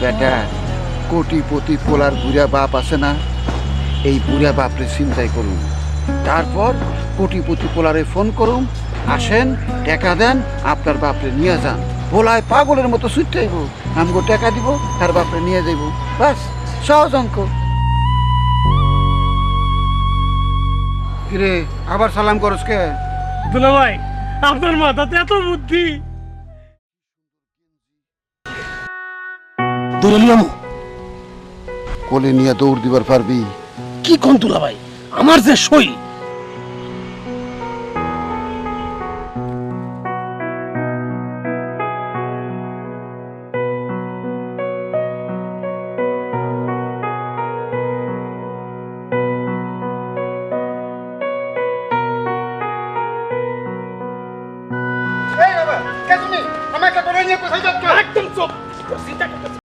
বেটা, কোটিপতি পোলার বুড়া বাপ আছে না? এই বুড়া বাপরে চিন্তাই করুন। তারপর কোটিপতি পোলারে ফোন করুন, আসেন, টাকা দেন, আপনার বাপরে নিয়ে যান। পোলায় পাগলের মতো ছুটতেইব আমগো টাকা দিব, তার বাপরে নিয়ে যাইব। বাস, সহজ অঙ্ক। কিরে, আবার সালাম করস কে? দুলা ভাই আপনার মাথাতে এত বুদ্ধি। দৌড়ালিয়াম কোলে নিয়ে দৌড় দিবার পারবি। কি কোন তুলা ভাই? আমার যে সই।